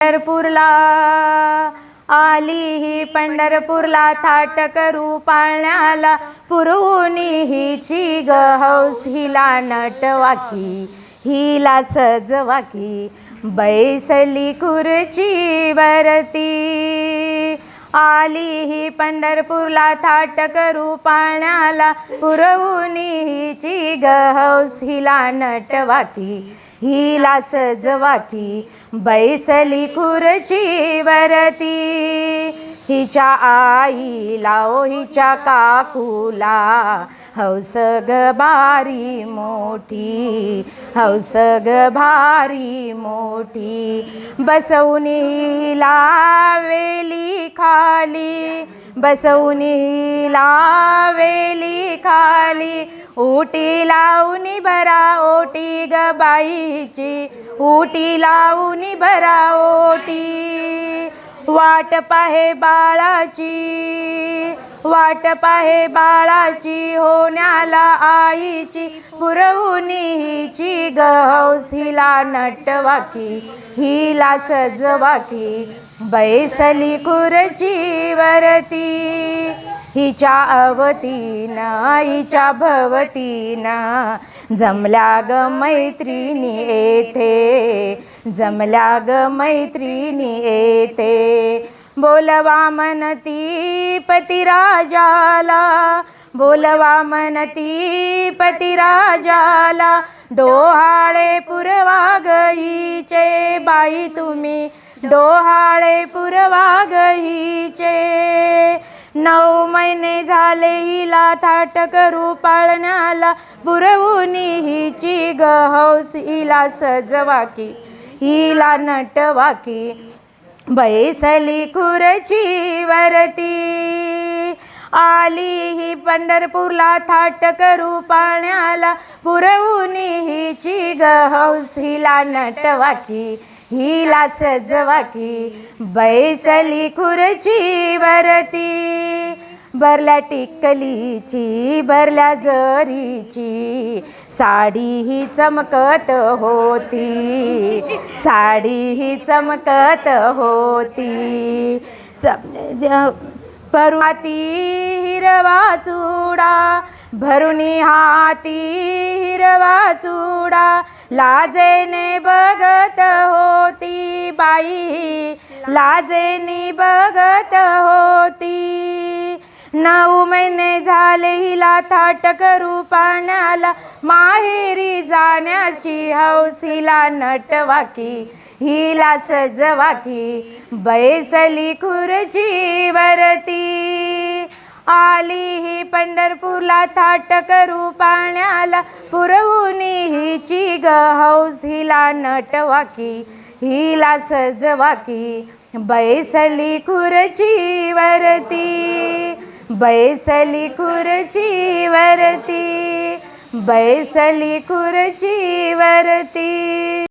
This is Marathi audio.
पंढरपूरला. आली ही पंढरपूरला थाट करू पाळण्याला. पुरवणी हिची ग हौस हिला नटवाकी हिला सजवाकी बैसली खुर्ची वरती आली ही पंढरपूरला थाटक रूपाण्याला. पाळण्याला हिची गहौस हिला नटवाकी हिला सजवाकी बैसली खुर्ची वरती. हिच्या आईला ओ हिच्या काकूला हौस ग भारी मोठी हौस ग भारी मोठी. बसवून लावेली खाली बसवून लावेली खाली. उटी लावून भरा ओटी ग बाईची उटी लावून भरा ओटी. वाट पाहे बाळाची वाट पाहे बाळाची होण्याला आईची पुरवणी हिची गहौस हिला नटवाकी हिला सजवाकी बैसली खुर्ची वरती हिच्या अवतीनं हिच्या भवतीनं जमल्या ग मैत्रिणी येथे जमल्या ग मैत्रिणी येथे. बोलवा म्हणती पतिराजाला बोलवा म्हणती पतिराजाला डोहाळे पुरवा गईचे बाई तुम्ही डोहाळे पुरवा गईचे नऊ महिने झाले हिला थाट करू पाळण्याला पुरवून हिची गहौस हौस हिला सजवाकी हिला नटवाकी बैसली खुर्ची वरती. आली ही पंढरपूरला थाट करू पाण्याला पुरवून हिची ग हौस हिला नटवाकी हिला सजवाकी. बैसली खुर्ची वरती. भरल्या टिकलीची भरल्या जरीची. साडी ही चमकत होती साडी ही चमकत होती. भरून हिरवा चुडा भरुणी हाती हिरवा चुडा. लाजेने बघत होती बाई लाजेने बघत होती. नऊ महिने झाले हिला थाट करू पाण्याला माहेरी जाण्याची हौसिला नटवाकी हिला सजवाकी. बैसली खुर्ची वरती आली ही पंढरपूरला थाट करू पाण्याला हिची ग हौस हिला नटवाकी हिला सजवाकी. बैसली खुर्ची वरती बैसली खुरची वरती बैसली खुरची वरती.